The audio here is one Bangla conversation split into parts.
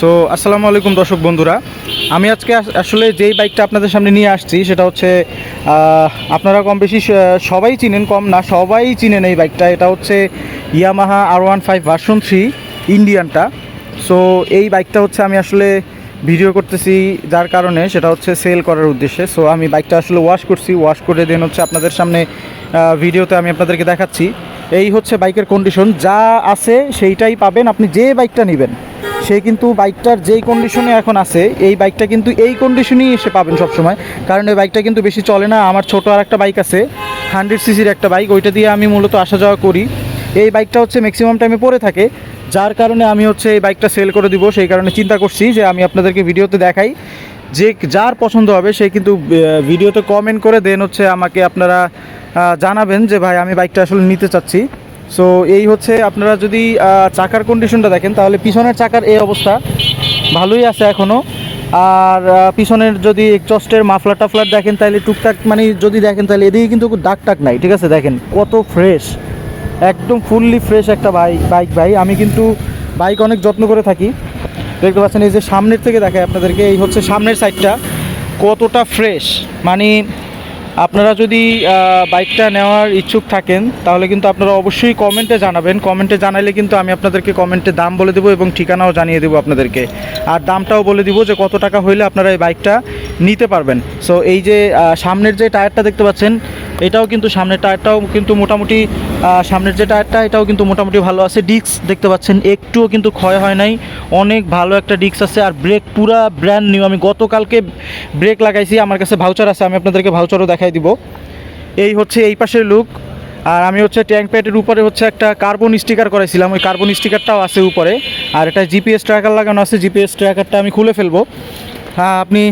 সো আসসালামু আলাইকুম দর্শক বন্ধুরা। আমি আজকে আস- আসলে যেই বাইকটা আপনাদের সামনে নিয়ে আসছি, সেটা হচ্ছে আপনারা কম বেশি সবাই চিনেন, কম না, সবাই চিনেন এই বাইকটা এটা হচ্ছে Yamaha R one five version three ইন্ডিয়ানটা so এই বাইকটা হচ্ছে আমি আসলে ভিডিও করতেছি যার কারণে সেটা হচ্ছে সেল করার উদ্দেশ্যে। সো আমি বাইকটা আসলে ওয়াশ করছি ওয়াশ করে দেন হচ্ছে আপনাদের সামনে ভিডিওতে আমি আপনাদেরকে দেখাচ্ছি। এই হচ্ছে বাইকের কন্ডিশন যা আছে সেইটাই পাবেন, আপনি যে বাইকটা নেবেন। সে কিন্তু বাইকটার যেই কন্ডিশনে এখন আছে, এই বাইকটা কিন্তু এই কন্ডিশনেই এসে পাবেন সবসময়। কারণ এই বাইকটা কিন্তু বেশি চলে না। আমার ছোট আর একটা বাইক আছে হান্ড্রেড সিসির একটা বাইক, ওইটা দিয়ে আমি মূলত আসা যাওয়া করি। এই বাইকটা হচ্ছে ম্যাক্সিমাম টাইমে পড়ে থাকে। যার কারণে আমি হচ্ছে এই বাইকটা সেল করে দিব। সেই কারণে চিন্তা করছি যে আমি আপনাদেরকে ভিডিওতে দেখাই। যে যার পছন্দ হবে, সে কিন্তু ভিডিওতে কমেন্ট করে দেন হচ্ছে আমাকে আপনারা জানাবেন যে ভাই আমি বাইকটা আসলে নিতে চাচ্ছি। সো এই হচ্ছে আপনারা যদি চাকার কন্ডিশনটা দেখেন, তাহলে পিছনের চাকার এই অবস্থা ভালোই আছে এখনও আর পিছনের যদি চস্টের মাফলার টাফলার দেখেন, তাহলে টুকটাক মানে যদি দেখেন, তাহলে এদিকে কিন্তু দাগ টাক নাই, ঠিক আছে? দেখেন কত ফ্রেশ একদম ফুললি ফ্রেশ একটা বাইক বাইক ভাই। আমি কিন্তু বাইক অনেক যত্ন করে থাকি। দেখতে পাচ্ছেন, এই যে সামনের থেকে দেখায় আপনাদেরকে, এই হচ্ছে সামনের সাইডটা কতটা ফ্রেশ মানে আপনারা যদি বাইকটা নেওয়ার ইচ্ছুক থাকেন, তাহলে কিন্তু আপনারা অবশ্যই কমেন্টে জানাবেন। কমেন্টে জানাইলে কিন্তু আমি আপনাদেরকে কমেন্টে দাম বলে দেবো এবং ঠিকানাও জানিয়ে দেবো আপনাদেরকে। আর দামটাও বলে দিব যে কত টাকা হইলে আপনারা এই বাইকটা নিতে পারবেন। সো এই যে সামনের যে টায়ারটা দেখতে পাচ্ছেন এটাও কিন্তু সামনের টায়ারটাও কিন্তু মোটামুটি সামনের যে টায়ারটা, এটাও কিন্তু মোটামুটি ভালো আছে। ডিস্ক দেখতে পাচ্ছেন, একটুও কিন্তু ক্ষয় হয় নাই। অনেক ভালো একটা ডিস্ক আছে আর ব্রেক পুরা ব্র্যান্ড নিউ আমি গতকালকে ব্রেক লাগাইছি, আমার কাছে ভাউচার আছে, আমি আপনাদেরকে ভাউচারও দেখাই দিব। এই হচ্ছে এই পাশের লুক আর আমি হচ্ছে ট্যাঙ্ক প্যাডের উপরে হচ্ছে একটা কার্বন স্টিকার করাইছিলাম। ওই কার্বন স্টিকারটাও আছে উপরে। আর এটা জিপিএস ট্র্যাকার লাগানো আছে। জিপিএস ট্র্যাকারটা আমি খুলে ফেলব। হ্যাঁ আপনি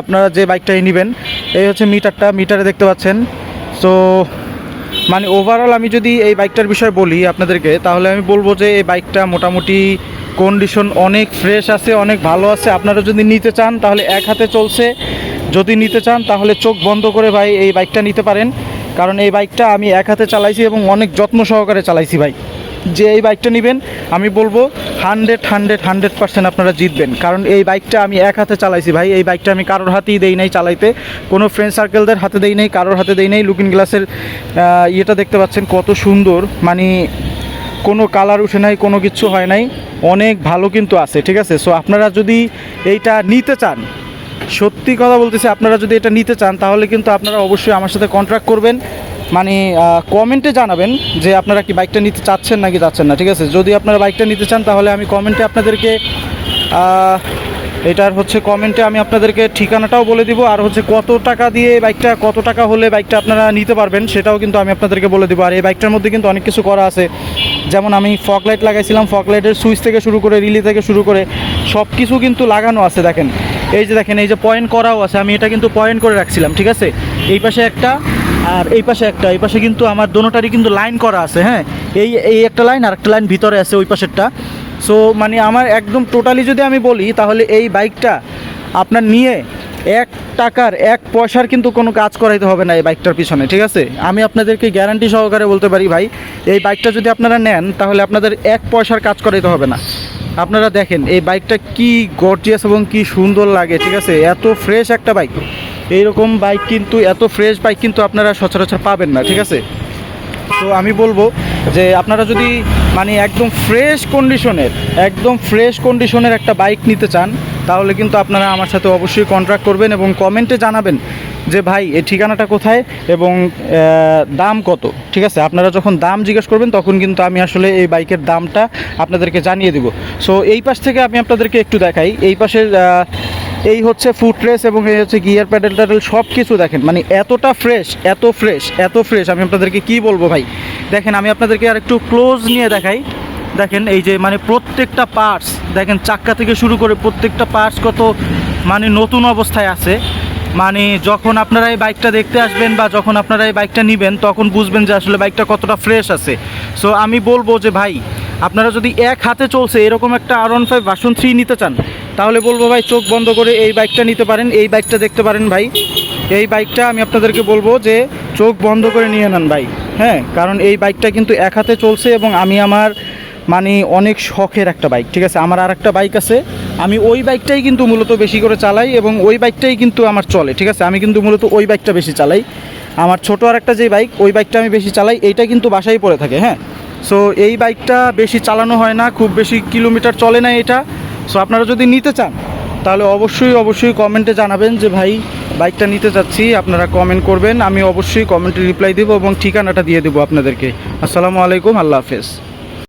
আপনারা যে বাইকটাই নেবেন, এই হচ্ছে মিটারটা মিটারে দেখতে পাচ্ছেন। সো মানে ওভারঅল আমি যদি এই বাইকটার বিষয়ে বলি আপনাদেরকে, তাহলে আমি বলব যে এই বাইকটা মোটামুটি কন্ডিশন অনেক ফ্রেশ আছে, অনেক ভালো আছে। আপনারা যদি নিতে চান, তাহলে এক হাতে চলছে। যদি নিতে চান, তাহলে চোখ বন্ধ করে ভাই এই বাইকটা নিতে পারেন। কারণ এই বাইকটা আমি এক হাতে চালাইছি এবং অনেক যত্ন সহকারে চালাইছি ভাই। যে এই বাইকটা নেবেন, আমি বলব হান্ড্রেড হান্ড্রেড হান্ড্রেড পার্সেন্ট আপনারা জিতবেন। কারণ এই বাইকটা আমি এক হাতে চালাইছি ভাই। এই বাইকটা আমি কারোর হাতেই দেই নাই চালাইতে। কোনো ফ্রেন্ড সার্কেলদের হাতে দেই নাই, কারোর হাতে দেই নাই। লুকিং গ্লাসের ইয়েটা দেখতে পাচ্ছেন কত সুন্দর। মানে কোনো কালার উঠে নাই, কোনো কিছু হয় নাই। অনেক ভালো কিন্তু আছে, ঠিক আছে? সো আপনারা যদি এইটা নিতে চান, সত্যি কথা বলতেছি, আপনারা যদি এটা নিতে চান, তাহলে কিন্তু আপনারা অবশ্যই আমার সাথে কন্ট্রাক্ট করবেন। মানে কমেন্টে জানাবেন যে আপনারা কি বাইকটা নিতে চাচ্ছেন নাকি চাচ্ছেন না, ঠিক আছে? যদি আপনারা বাইকটা নিতে চান, তাহলে আমি কমেন্টে আপনাদেরকে এটার হচ্ছে কমেন্টে আমি আপনাদেরকে ঠিকানাটাও বলে দিব, আর হচ্ছে কত টাকা দিয়ে বাইকটা কত টাকা হলে বাইকটা আপনারা নিতে পারবেন, সেটাও কিন্তু আমি আপনাদেরকে বলে দিব। আর এই বাইকটার মধ্যে কিন্তু অনেক কিছু করা আছে। যেমন আমি ফক লাইট লাগাইছিলাম ফক লাইটের সুইচ থেকে শুরু করে রিলি থেকে শুরু করে সব কিছু কিন্তু লাগানো আছে, দেখেন। এই যে দেখেন, এই যে পয়েন্ট করাও আছে, আমি এটা কিন্তু পয়েন্ট করে রাখছিলাম, ঠিক আছে? এই পাশে একটা আর এই পাশে একটা, এই পাশে কিন্তু আমার দোনোটারই কিন্তু লাইন করা আছে হ্যাঁ? এই এই একটা লাইন আর একটা লাইন ভিতরে আছে ওই পাশেরটা। সো মানে আমার একদম টোটালি যদি আমি বলি, তাহলে এই বাইকটা আপনার নিয়ে এক টাকার এক পয়সার কিন্তু কোনো কাজ করাইতে হবে না এই বাইকটার পিছনে, ঠিক আছে? আমি আপনাদেরকে গ্যারান্টি সহকারে বলতে পারি, ভাই, এই বাইকটা যদি আপনারা নেন, তাহলে আপনাদের এক পয়সার কাজ করাইতে হবে না। আপনারা দেখেন, এই বাইকটা কি গর্জিয়াস এবং কি সুন্দর লাগে, ঠিক আছে? এত ফ্রেশ একটা বাইক এইরকম বাইক কিন্তু, এত ফ্রেশ বাইক কিন্তু আপনারা সচরাচর পাবেন না, ঠিক আছে? তো আমি বলব যে আপনারা যদি মানে একদম ফ্রেশ কন্ডিশনের একদম ফ্রেশ কন্ডিশনের একটা বাইক নিতে চান, তাহলে কিন্তু আপনারা আমার সাথে অবশ্যই কন্ট্রাক্ট করবেন এবং কমেন্টে জানাবেন যে ভাই এই ঠিকানাটা কোথায় এবং দাম কত, ঠিক আছে? আপনারা যখন দাম জিজ্ঞেস করবেন, তখন কিন্তু আমি আসলে এই বাইকের দামটা আপনাদেরকে জানিয়ে দিব। সো এই পাশ থেকে আমি আপনাদেরকে একটু দেখাই। এই পাশের এই হচ্ছে ফুটরেস এবং এই হচ্ছে গিয়ার প্যাডেল ট্যাডেল সব কিছু দেখেন। মানে এতটা ফ্রেশ এত ফ্রেশ এত ফ্রেশ আমি আপনাদেরকে কি বলব ভাই? দেখেন, আমি আপনাদেরকে আর একটু ক্লোজ নিয়ে দেখাই। দেখেন, এই যে মানে প্রত্যেকটা পার্টস দেখেন, চাক্কা থেকে শুরু করে প্রত্যেকটা পার্টস কত মানে নতুন অবস্থায় আছে। মানে যখন আপনারা এই বাইকটা দেখতে আসবেন বা যখন আপনারা এই বাইকটা নেবেন, তখন বুঝবেন যে আসলে বাইকটা কতটা ফ্রেশ আছে। সো আমি বলব যে ভাই, আপনারা যদি এক হাতে চলছে এরকম একটা R one five version three নিতে চান তাহলে বলব ভাই, চোখ বন্ধ করে এই বাইকটা নিতে পারেন। এই বাইকটা দেখতে পারেন ভাই। এই বাইকটা আমি আপনাদেরকে বলব যে, চোখ বন্ধ করে নিয়ে নেন ভাই। হ্যাঁ কারণ এই বাইকটা কিন্তু এক হাতে চলছে এবং আমি আমার মানে অনেক শখের একটা বাইক ঠিক আছে? আমার আর একটা বাইক আছে। আমি ওই বাইকটাই কিন্তু মূলত বেশি করে চালাই এবং ওই বাইকটাই কিন্তু আমার চলে, ঠিক আছে? আমি কিন্তু মূলত ওই বাইকটা বেশি চালাই। আমার ছোট আর একটা যে বাইক ওই বাইকটা আমি বেশি চালাই। এইটা কিন্তু বাসায় পড়ে থাকে হ্যাঁ? সো এই বাইকটা বেশি চালানো হয় না, খুব বেশি কিলোমিটার চলে না এটা। সো আপনারা যদি নিতে চান, তাহলে অবশ্যই অবশ্যই কমেন্টে জানাবেন যে, ভাই বাইকটা নিতে চাচ্ছি, আপনারা কমেন্ট করবেন, আমি অবশ্যই কমেন্টে রিপ্লাই দেবো এবং ঠিকানাটা দিয়ে দেবো আপনাদেরকে। আসসালামু আলাইকুম, আল্লাহ হাফেজ।